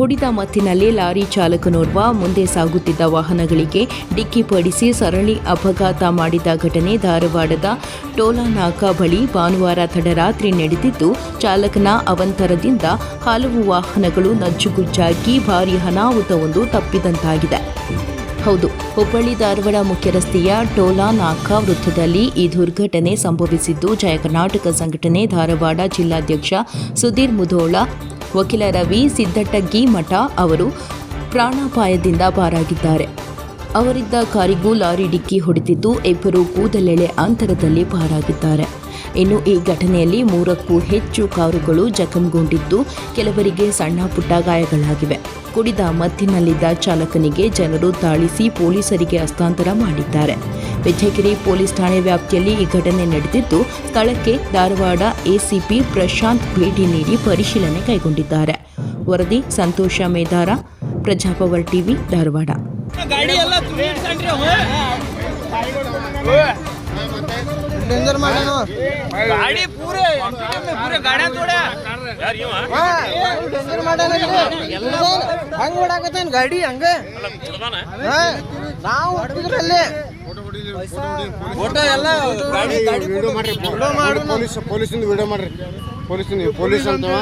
ಕುಡಿದ ಮತ್ತಿನಲ್ಲಿ ಲಾರಿ ಚಾಲಕನೋರ್ವ ಮುಂದೆ ಸಾಗುತ್ತಿದ್ದ ವಾಹನಗಳಿಗೆ ಡಿಕ್ಕಿ ಪಡಿಸಿ ಸರಣಿ ಅಪಘಾತ ಮಾಡಿದ ಘಟನೆ ಧಾರವಾಡದ ಟೋಲಾನಾಕ ಬಳಿ ಭಾನುವಾರ ತಡರಾತ್ರಿ ನಡೆದಿದ್ದು, ಚಾಲಕನ ಅವಂತರದಿಂದ ಹಲವು ವಾಹನಗಳು ನಜ್ಜುಗುಜ್ಜಾಗಿ ಭಾರೀ ಅನಾಹುತವೊಂದು ತಪ್ಪಿದಂತಾಗಿದೆ. ಹೌದು, ಹುಬ್ಬಳ್ಳಿ ಧಾರವಾಡ ಮುಖ್ಯ ರಸ್ತೆಯ ಟೋಲಾ ನಾಕಾ ವೃತ್ತದಲ್ಲಿ ಈ ದುರ್ಘಟನೆ ಸಂಭವಿಸಿದ್ದು, ಜಯ ಕರ್ನಾಟಕ ಸಂಘಟನೆ ಧಾರವಾಡ ಜಿಲ್ಲಾಧ್ಯಕ್ಷ ಸುಧೀರ್ ಮುಧೋಳ ವಕೀಲ ರವಿ ಸಿದ್ದಟ್ಟಗಿ ಮಠ ಅವರು ಪ್ರಾಣಾಪಾಯದಿಂದ ಪಾರಾಗಿದ್ದಾರೆ. ಅವರಿದ್ದ ಕಾರಿಗೂ ಲಾರಿ ಡಿಕ್ಕಿ ಹೊಡೆದಿದ್ದು ಇಬ್ಬರು ಕೂದಲೆಳೆ ಅಂತರದಲ್ಲಿ ಪಾರಾಗಿದ್ದಾರೆ. ಇನ್ನು ಈ ಘಟನೆಯಲ್ಲಿ ಮೂರಕ್ಕೂ ಹೆಚ್ಚು ಕಾರುಗಳು ಜಖಂಗೊಂಡಿದ್ದು ಕೆಲವರಿಗೆ ಸಣ್ಣ ಪುಟ್ಟ ಗಾಯಗಳಾಗಿವೆ. ಕುಡಿದ ಮತ್ತಿನಲ್ಲಿದ್ದ ಚಾಲಕನಿಗೆ ಜನರು ತಾಳಿಸಿ ಪೊಲೀಸರಿಗೆ ಹಸ್ತಾಂತರ ಮಾಡಿದ್ದಾರೆ. ವಿಜಯಗಿರಿ ಪೊಲೀಸ್ ಠಾಣೆ ವ್ಯಾಪ್ತಿಯಲ್ಲಿ ಈ ಘಟನೆ ನಡೆದಿದ್ದು ಸ್ಥಳಕ್ಕೆ ಧಾರವಾಡ ಎಸಿಪಿ ಪ್ರಶಾಂತ್ ಭೇಟಿ ನೀಡಿ ಪರಿಶೀಲನೆ ಕೈಗೊಂಡಿದ್ದಾರೆ. ವರದಿ ಸಂತೋಷ ಮೇದಾರ ಪ್ರಜಾಪವರ್ ಟಿವಿ ಧಾರವಾಡ. ಮಾಡ್ಯಾನ ಹಂಗ ಓಡಾಕತ್ತೇನ್ ಗಾಡಿ ಹಂಗ? ನಾವು ಹೊಡ್ತಿದ್ರಲ್ಲಿ ಫೋಟೋ ಎಲ್ಲ ಗಾಡಿ ಗಾಡಿ ವಿಡಿಯೋ ಮಾಡ್ರಿ ಪೊಲೀಸ್ ಪೊಲೀಸಿಂದ ವಿಡಿಯೋ ಮಾಡ್ರಿ. ಪೊಲೀಸಿಂದ ಪೊಲೀಸ್ ಅಂತವ